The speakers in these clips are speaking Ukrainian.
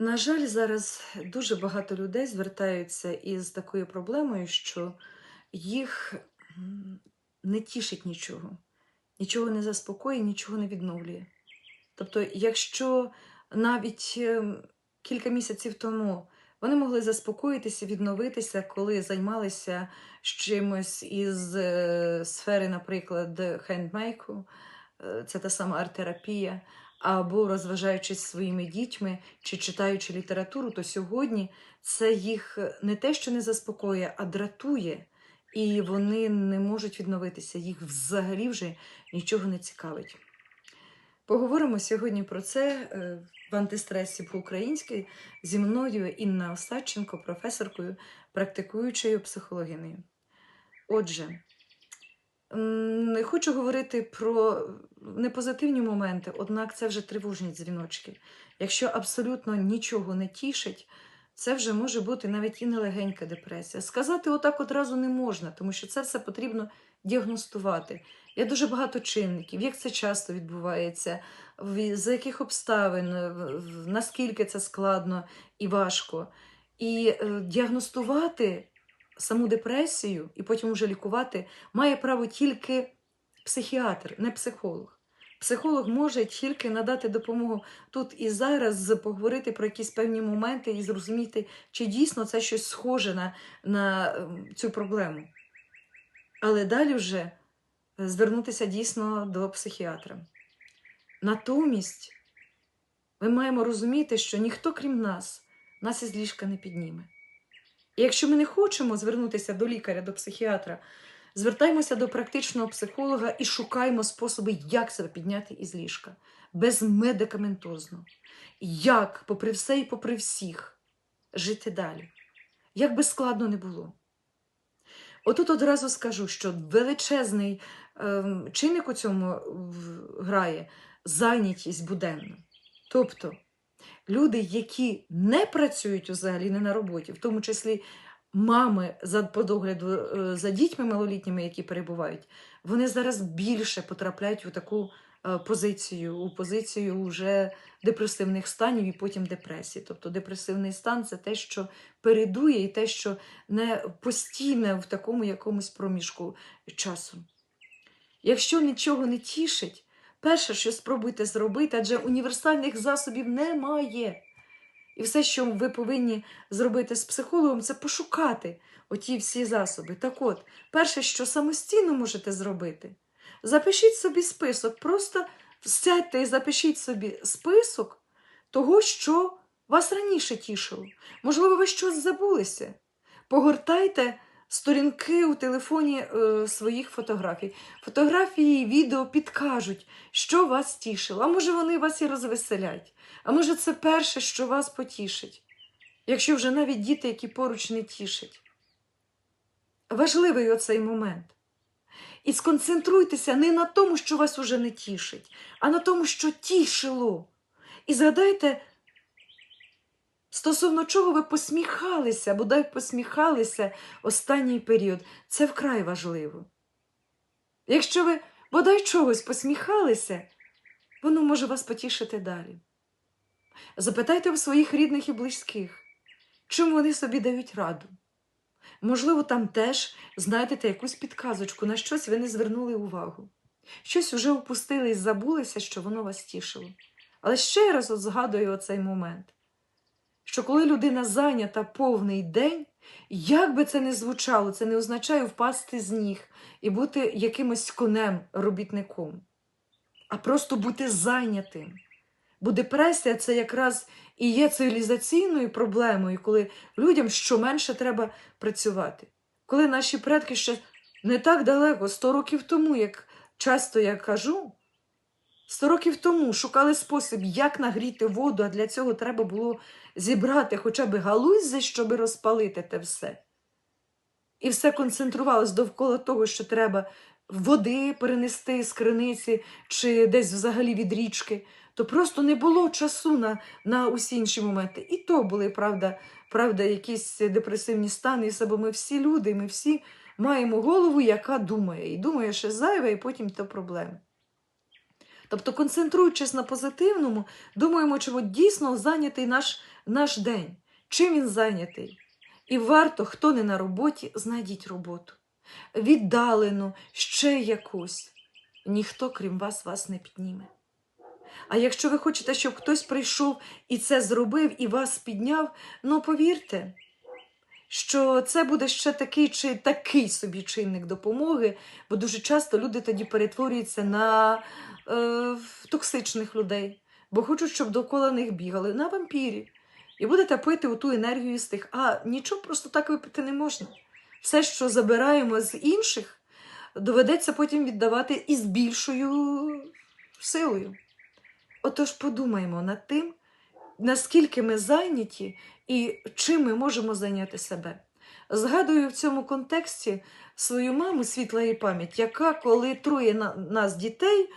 На жаль, зараз дуже багато людей звертаються із такою проблемою, що їх не тішить нічого, нічого не заспокоює, нічого не відновлює. Тобто, якщо навіть ем, кілька місяців тому вони могли заспокоїтися, відновитися, коли займалися чимось із е, сфери, наприклад, хендмейку, е, це та сама арт-терапія, або розважаючись своїми дітьми чи читаючи літературу, то сьогодні це їх не те, що не заспокоює, а дратує, і вони не можуть відновитися. Їх взагалі вже нічого не цікавить. Поговоримо сьогодні про це е, в антистресі по-українськи зі мною Інна Остаченко, професоркою, практикуючою психологинею. Отже, не хочу говорити про непозитивні моменти, однак це вже тривожні дзвіночки. Якщо абсолютно нічого не тішить, це вже може бути навіть і нелегенька депресія. Сказати отак одразу не можна, тому що це все потрібно діагностувати. Є дуже багато чинників, як це часто відбувається, за яких обставин, наскільки це складно і важко. І е, діагностувати саму депресію і потім вже лікувати має право тільки психіатр, не психолог. Психолог може тільки надати допомогу тут і зараз, поговорити про якісь певні моменти і зрозуміти, чи дійсно це щось схоже на, на ем, цю проблему. Але далі вже е, звернутися дійсно до психіатра. Натомість ми маємо розуміти, що ніхто, крім нас, нас із ліжка не підніме. І якщо ми не хочемо звернутися до лікаря, до психіатра, звертаємося до практичного психолога і шукаємо способи, як себе підняти із ліжка, безмедикаментозно. Як, попри все і попри всіх, жити далі. Як би складно не було. Отут одразу скажу, що величезний ем, чинник у цьому грає зайнятість буденна. Тобто люди, які не працюють взагалі не на роботі, в тому числі мами за по догляду е, за дітьми малолітніми, які перебувають, вони зараз більше потрапляють у таку е, позицію, у позицію вже депресивних станів і потім депресії. Тобто депресивний стан це те, що передує, і те, що не постійне в такому якомусь проміжку часу. Якщо нічого не тішить, перше, що спробуйте зробити, адже універсальних засобів немає. І все, що ви повинні зробити з психологом, це пошукати оті всі засоби. Так от, перше, що самостійно можете зробити, запишіть собі список, просто сядьте і запишіть собі список того, що вас раніше тішило. Можливо, ви щось забулися. Погортайте сторінки у телефоні е, своїх фотографій. Фотографії і відео підкажуть, що вас тішило. А може, вони вас і розвеселять. А може, це перше, що вас потішить, якщо вже навіть діти, які поруч не тішать. Важливий оцей момент. І сконцентруйтеся не на тому, що вас уже не тішить, а на тому, що тішило. І згадайте, стосовно чого ви посміхалися, бодай посміхалися останній період. Це вкрай важливо. Якщо ви бодай чогось посміхалися, воно може вас потішити далі. Запитайте у своїх рідних і близьких, чим вони собі дають раду. Можливо, там теж знайдете якусь підказочку, на щось ви не звернули увагу. Щось уже упустили і забулися, що воно вас тішило. Але ще раз от згадую оцей момент, що коли людина зайнята повний день, як би це не звучало, це не означає впасти з ніг і бути якимось конем, робітником, а просто бути зайнятим. Бо депресія це якраз і є цивілізаційною проблемою, коли людям щоменше треба працювати. Коли наші предки ще не так далеко, 100 років тому, як часто я кажу, 100 років тому шукали спосіб, як нагріти воду, а для цього треба було зібрати хоча б галуззи, щоб розпалити те все. І все концентрувалось довкола того, що треба води перенести з криниці чи десь взагалі від річки, то просто не було часу на, на усі інші моменти. І то були, правда, правда, якісь депресивні стани, бо ми всі люди, ми всі маємо голову, яка думає. І думає, що зайве, і потім то проблеми. Тобто, концентруючись на позитивному, думаємо, чи от дійсно зайнятий наш наш день, чим він зайнятий. І варто, хто не на роботі, знайдіть роботу. Віддалену, ще якусь. Ніхто, крім вас, вас не підніме. А якщо ви хочете, щоб хтось прийшов і це зробив, і вас підняв, ну повірте, що це буде ще такий чи такий собі чинник допомоги, бо дуже часто люди тоді перетворюються на е, токсичних людей, бо хочуть, щоб довкола них бігали на вампірів. І будете пити ту енергію з тих. А нічого просто так випити не можна. Все, що забираємо з інших, доведеться потім віддавати із більшою силою. Отож подумаймо над тим, наскільки ми зайняті і чим ми можемо зайняти себе. Згадую в цьому контексті свою маму, світла її пам'ять, яка, коли троє нас дітей,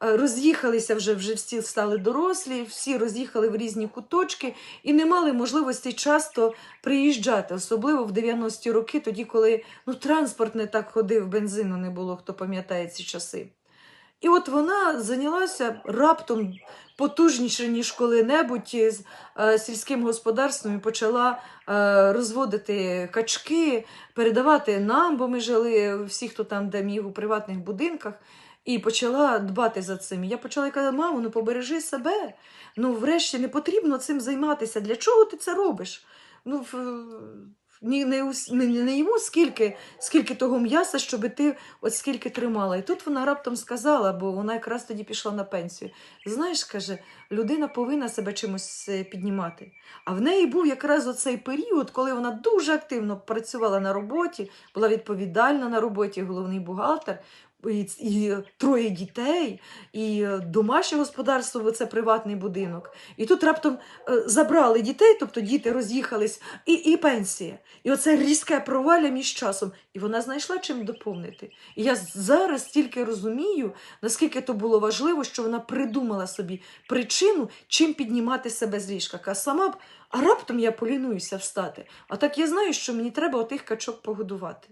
роз'їхалися вже, вже всі стали дорослі, всі роз'їхали в різні куточки і не мали можливості часто приїжджати, особливо в 90-ті роки, тоді, коли ну, транспорт не так ходив, бензину не було, хто пам'ятає ці часи. І от вона зайнялася раптом потужніше, ніж коли-небудь з е, сільським господарством і почала е, розводити качки, передавати нам, бо ми жили всі, хто там де міг у приватних будинках, і почала дбати за цим. Я почала казати, мамо, ну побережи себе. Ну, врешті, не потрібно цим займатися. Для чого ти це робиш? Ну, не, не, не йому скільки, скільки того м'яса, щоб ти от скільки тримала. І тут вона раптом сказала, бо вона якраз тоді пішла на пенсію. Знаєш, каже, людина повинна себе чимось е, піднімати. А в неї був якраз оцей період, коли вона дуже активно працювала на роботі, була відповідальна на роботі, головний бухгалтер. І, троє дітей, і е, домашнє господарство, бо це приватний будинок. І тут раптом е, забрали дітей, тобто діти роз'їхались, і, і пенсія. І оце різке провалля між часом. І вона знайшла чим доповнити. І я зараз тільки розумію, наскільки то було важливо, що вона придумала собі причину, чим піднімати себе з ліжка. Каже, сама б, а раптом я полінуюся встати. А так я знаю, що мені треба отих качок погодувати.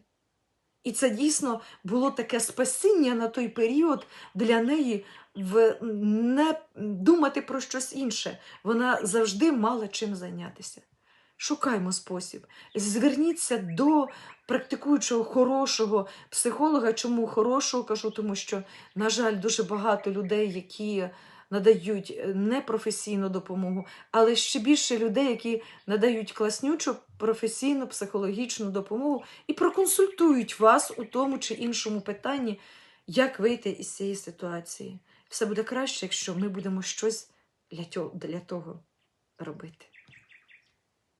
І це дійсно було таке спасіння на той період для неї в не думати про щось інше. Вона завжди мала чим зайнятися. Шукаймо спосіб. Зверніться до практикуючого хорошого психолога. Чому хорошого кажу? Тому що, на жаль, дуже багато людей, які надають е, непрофесійну допомогу, але ще більше людей, які надають класнючу професійну психологічну допомогу і проконсультують вас у тому чи іншому питанні, як вийти із цієї ситуації. Все буде краще, якщо ми будемо щось для того робити.